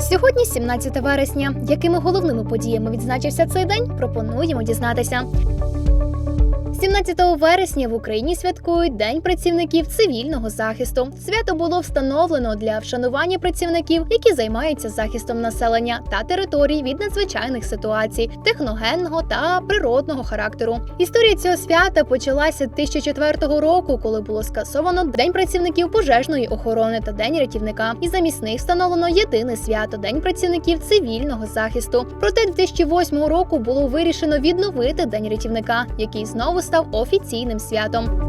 Сьогодні 17 вересня. Якими головними подіями відзначився цей день? Пропонуємо дізнатися. 17 вересня в Україні святкують День працівників цивільного захисту. Свято було встановлено для вшанування працівників, які займаються захистом населення та територій від надзвичайних ситуацій, техногенного та природного характеру. Історія цього свята почалася 1004 року, коли було скасовано День працівників пожежної охорони та День рятівника. І замість них встановлено єдине свято День працівників цивільного захисту. Проте 2008 року було вирішено відновити День рятівника, який знову став офіційним святом.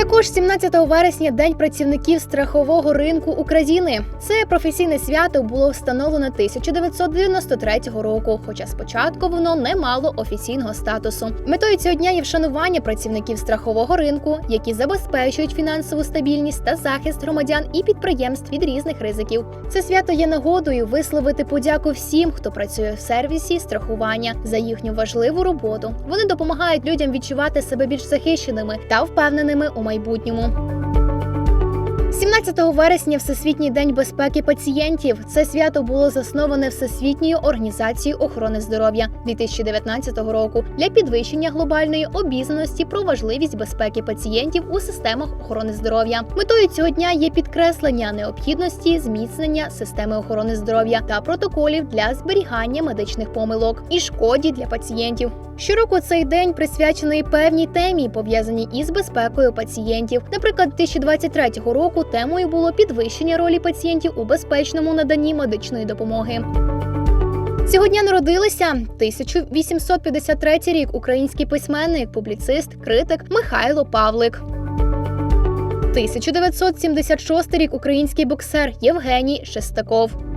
Також 17 вересня День працівників страхового ринку України. Це професійне свято було встановлено 1993 року, хоча спочатку воно не мало офіційного статусу. Метою цього дня є вшанування працівників страхового ринку, які забезпечують фінансову стабільність та захист громадян і підприємств від різних ризиків. Це свято є нагодою висловити подяку всім, хто працює в сервісі страхування за їхню важливу роботу. Вони допомагають людям відчувати себе більш захищеними та впевненими у майбутньому. 17 вересня Всесвітній день безпеки пацієнтів. Це свято було засноване Всесвітньою організацією охорони здоров'я 2019 року для підвищення глобальної обізнаності про важливість безпеки пацієнтів у системах охорони здоров'я. Метою цього дня є підкреслення необхідності зміцнення системи охорони здоров'я та протоколів для зберігання медичних помилок і шкоді для пацієнтів. Щороку цей день присвячений певній темі, пов'язаній із безпекою пацієнтів. Наприклад, 2023 року темою було підвищення ролі пацієнтів у безпечному наданні медичної допомоги. Цього дня народилися 1853 рік український письменник, публіцист, критик Михайло Павлик. 1976 рік український боксер Євгеній Шестаков.